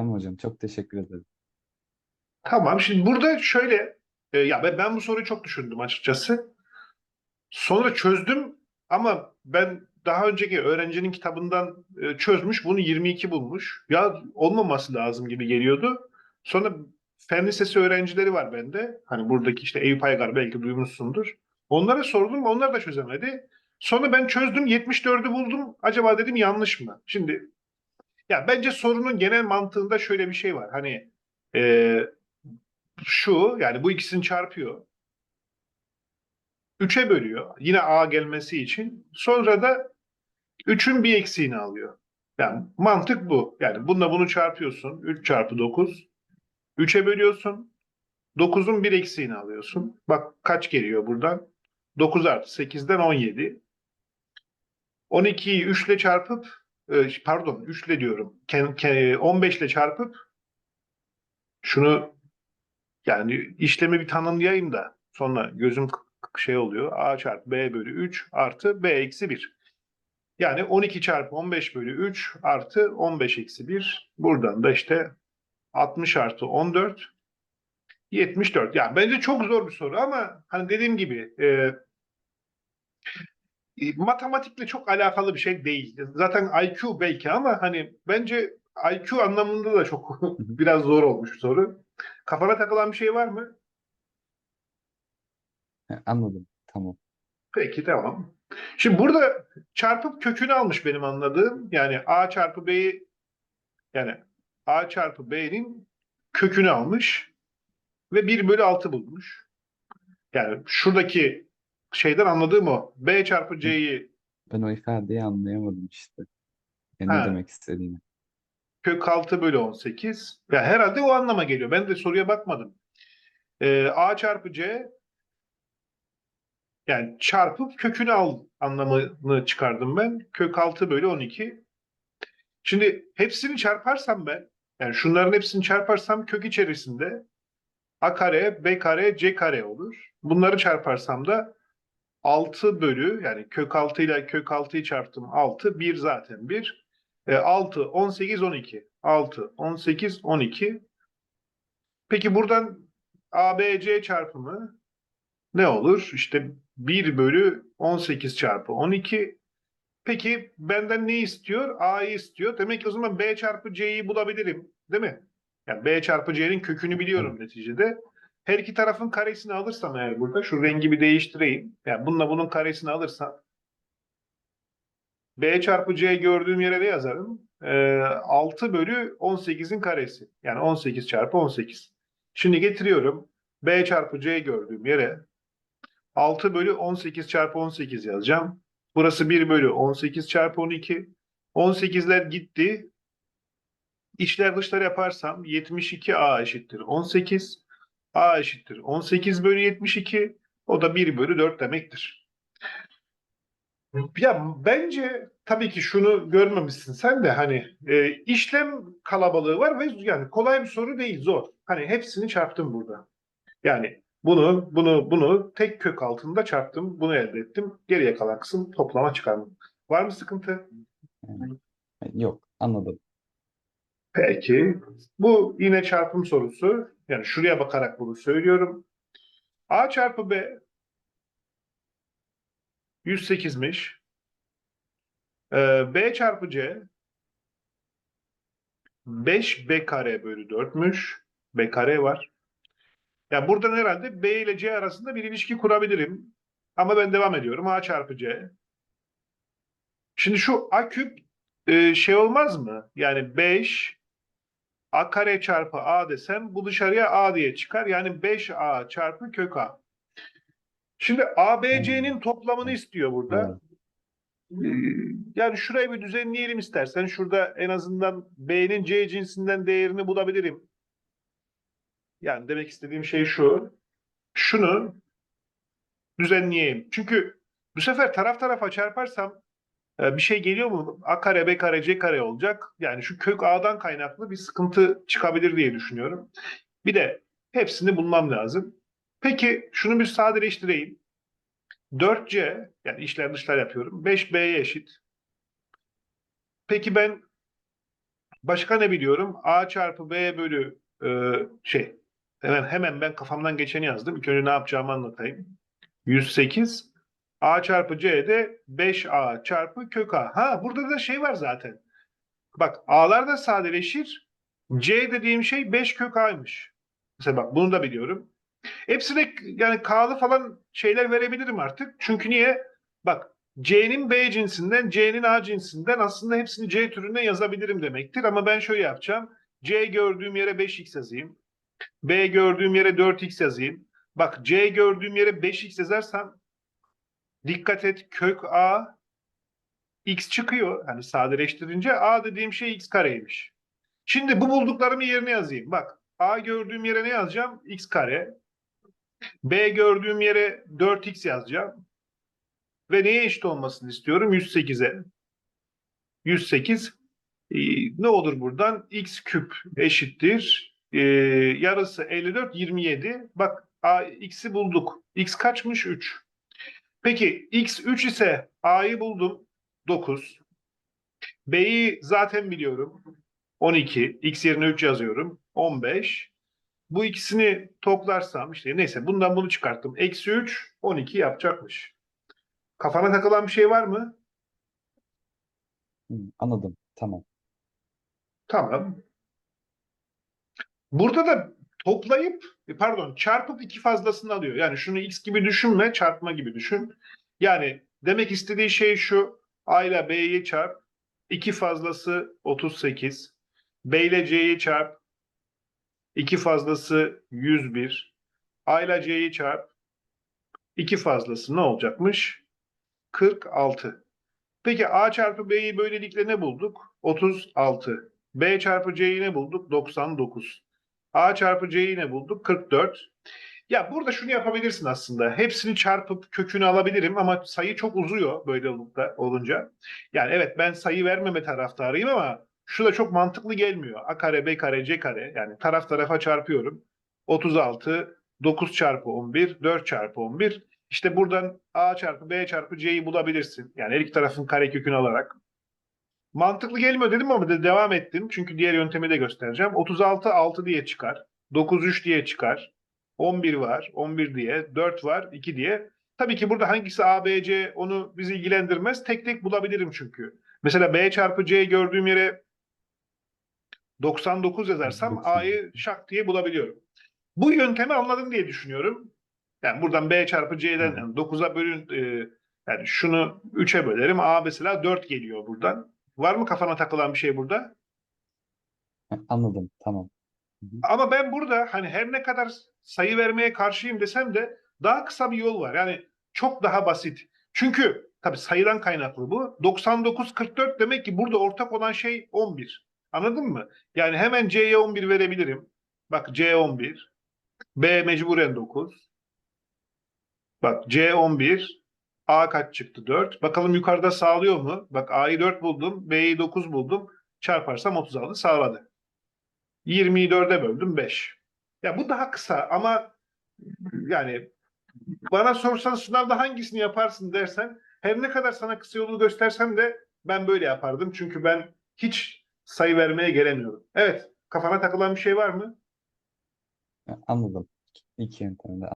Tamam hocam çok teşekkür ederim. Tamam. Şimdi burada şöyle e, ya ben, ben bu soruyu çok düşündüm açıkçası. Sonra çözdüm ama ben daha önceki öğrencinin kitabından e, çözmüş bunu 22 bulmuş. Ya olmaması lazım gibi geliyordu. Sonra fen lisesi öğrencileri var bende. Hani buradaki işte Eyüp Aygar belki duymuşsundur. Onlara sordum onlar da çözemedi. Sonra ben çözdüm 74'ü buldum. Acaba dedim yanlış mı? Şimdi ya bence sorunun genel mantığında şöyle bir şey var. Hani e, şu yani bu ikisini çarpıyor. 3'e bölüyor. Yine A gelmesi için. Sonra da 3'ün bir eksiğini alıyor. Yani mantık bu. Yani bununla bunu çarpıyorsun. 3 çarpı 9. 3'e bölüyorsun. 9'un bir eksiğini alıyorsun. Bak kaç geliyor buradan? 9 artı 8'den 17. 12'yi 3 ile çarpıp pardon 3 ile diyorum. Ken- ke- 15 ile çarpıp şunu yani işlemi bir tanımlayayım da sonra gözüm şey oluyor. A çarpı B bölü 3 artı B eksi 1. Yani 12 çarpı 15 bölü 3 artı 15 eksi 1. Buradan da işte 60 artı 14 74. Yani bence çok zor bir soru ama hani dediğim gibi e, e, matematikle çok alakalı bir şey değil. Zaten IQ belki ama hani bence IQ anlamında da çok biraz zor olmuş soru. Kafana takılan bir şey var mı? Anladım. Tamam. Peki tamam. Şimdi burada çarpıp kökünü almış benim anladığım. Yani A çarpı B'yi yani A çarpı B'nin kökünü almış ve 1 bölü 6 bulmuş. Yani şuradaki şeyden anladığım o. B çarpı C'yi Ben o ifadeyi anlayamadım işte. Ya ne Ha. demek istediğini. kök 6 bölü 18. Ya herhalde o anlama geliyor. Ben de soruya bakmadım. Ee, A çarpı C yani çarpıp kökünü al anlamını çıkardım ben. Kök 6 bölü 12. Şimdi hepsini çarparsam ben yani şunların hepsini çarparsam kök içerisinde A kare, B kare, C kare olur. Bunları çarparsam da 6 bölü yani kök 6 ile kök 6'yı çarptım 6. 1 zaten 1. E, 6, 18, 12. 6, 18, 12. Peki buradan ABC çarpımı ne olur? İşte 1 bölü 18 çarpı 12. Peki benden ne istiyor? A'yı istiyor. Demek ki o zaman B çarpı C'yi bulabilirim. Değil mi? Yani B çarpı C'nin kökünü biliyorum neticede. Her iki tarafın karesini alırsam eğer burada şu rengi bir değiştireyim. Yani bununla bunun karesini alırsam B çarpı C gördüğüm yere ne yazarım? Ee, 6 bölü 18'in karesi. Yani 18 çarpı 18. Şimdi getiriyorum. B çarpı C gördüğüm yere 6 bölü 18 çarpı 18 yazacağım. Burası 1 bölü 18 çarpı 12. 18'ler gitti. İçler dışlar yaparsam 72A eşittir 18. A eşittir 18 bölü 72. O da 1 bölü 4 demektir. Ya bence tabii ki şunu görmemişsin sen de hani e, işlem kalabalığı var ve yani kolay bir soru değil zor. Hani hepsini çarptım burada. Yani bunu bunu bunu tek kök altında çarptım. Bunu elde ettim. Geriye kalan kısım toplama çıkarma. Var mı sıkıntı? Yok anladım. Peki. Bu yine çarpım sorusu. Yani şuraya bakarak bunu söylüyorum. A çarpı B 108'miş. Ee, B çarpı C 5B kare bölü 4'müş. B kare var. Ya buradan herhalde B ile C arasında bir ilişki kurabilirim. Ama ben devam ediyorum. A çarpı C. Şimdi şu A küp e, şey olmaz mı? Yani 5 A kare çarpı A desem bu dışarıya A diye çıkar. Yani 5A çarpı kök A. Şimdi ABC'nin toplamını istiyor burada. Ee, Yani şurayı bir düzenleyelim istersen. Şurada en azından B'nin C cinsinden değerini bulabilirim. Yani demek istediğim şey şu. Şunu düzenleyeyim. Çünkü bu sefer taraf tarafa çarparsam bir şey geliyor mu? A kare, B kare, C kare olacak. Yani şu kök A'dan kaynaklı bir sıkıntı çıkabilir diye düşünüyorum. Bir de hepsini bulmam lazım. Peki şunu bir sadeleştireyim. 4C yani işler dışlar yapıyorum. 5B'ye eşit. Peki ben Başka ne biliyorum? A çarpı B bölü e, şey. Hemen hemen ben kafamdan geçeni yazdım. İlk önce ne yapacağımı anlatayım. 108 A çarpı C de 5A çarpı kök A. Ha burada da şey var zaten. Bak A'lar da sadeleşir. C dediğim şey 5 kök A'ymış. Mesela bak bunu da biliyorum. Hepsine yani K'lı falan şeyler verebilirim artık. Çünkü niye? Bak C'nin B cinsinden, C'nin A cinsinden aslında hepsini C türünden yazabilirim demektir. Ama ben şöyle yapacağım. C gördüğüm yere 5x yazayım. B gördüğüm yere 4x yazayım. Bak C gördüğüm yere 5x yazarsam dikkat et kök A x çıkıyor. Hani sadeleştirince A dediğim şey x kareymiş. Şimdi bu bulduklarımı yerine yazayım. Bak A gördüğüm yere ne yazacağım? x kare. B gördüğüm yere 4x yazacağım. Ve neye eşit olmasını istiyorum? 108'e. 108 e, ne olur buradan? x küp eşittir. E, yarısı 54, 27. Bak a, x'i bulduk. x kaçmış? 3. Peki x 3 ise a'yı buldum. 9. B'yi zaten biliyorum. 12. X yerine 3 yazıyorum. 15. Bu ikisini toplarsam işte neyse bundan bunu çıkarttım. Eksi 3, 12 yapacakmış. Kafana takılan bir şey var mı? Hı, anladım. Tamam. Tamam. Burada da toplayıp e, pardon çarpıp iki fazlasını alıyor. Yani şunu x gibi düşünme çarpma gibi düşün. Yani demek istediği şey şu a ile b'yi çarp iki fazlası 38 b ile c'yi çarp iki fazlası 101 a ile c'yi çarp iki fazlası ne olacakmış? 46. Peki a çarpı b'yi böylelikle ne bulduk? 36. b çarpı c'yi ne bulduk? 99. a çarpı c'yi ne bulduk? 44. Ya burada şunu yapabilirsin aslında. Hepsini çarpıp kökünü alabilirim ama sayı çok uzuyor böyle olunca. Yani evet ben sayı vermeme taraftarıyım ama şu da çok mantıklı gelmiyor. A kare, B kare, C kare yani taraf tarafa çarpıyorum. 36, 9 çarpı 11, 4 çarpı 11. İşte buradan A çarpı B çarpı C'yi bulabilirsin. Yani her iki tarafın karekökünü alarak. Mantıklı gelmiyor dedim ama de devam ettim. Çünkü diğer yöntemi de göstereceğim. 36 6 diye çıkar. 9 3 diye çıkar. 11 var. 11 diye. 4 var. 2 diye. Tabii ki burada hangisi A, B, C onu bizi ilgilendirmez. Tek tek bulabilirim çünkü. Mesela B çarpı C gördüğüm yere 99 yazarsam 99. A'yı şak diye bulabiliyorum. Bu yöntemi anladım diye düşünüyorum. Yani buradan B çarpı C'den yani 9'a bölün e, yani şunu 3'e bölerim. A mesela 4 geliyor buradan. Var mı kafana takılan bir şey burada? Hı, Anladım. Tamam. Ama ben burada hani her ne kadar sayı vermeye karşıyım desem de daha kısa bir yol var. Yani çok daha basit. Çünkü tabii sayıdan kaynaklı bu. 99 44 demek ki burada ortak olan şey 11. Anladın mı? Yani hemen C'ye 11 verebilirim. Bak C 11. B mecburen 9. Bak C 11. A kaç çıktı? 4. Bakalım yukarıda sağlıyor mu? Bak A'yı 4 buldum. B'yi 9 buldum. Çarparsam 36 sağladı. 20'yi 4'e böldüm 5. Ya bu daha kısa ama yani bana sorsan sınavda hangisini yaparsın dersen her ne kadar sana kısa yolu göstersem de ben böyle yapardım. Çünkü ben hiç sayı vermeye gelemiyorum. Evet, kafana takılan bir şey var mı? Anladım. İki yöntemde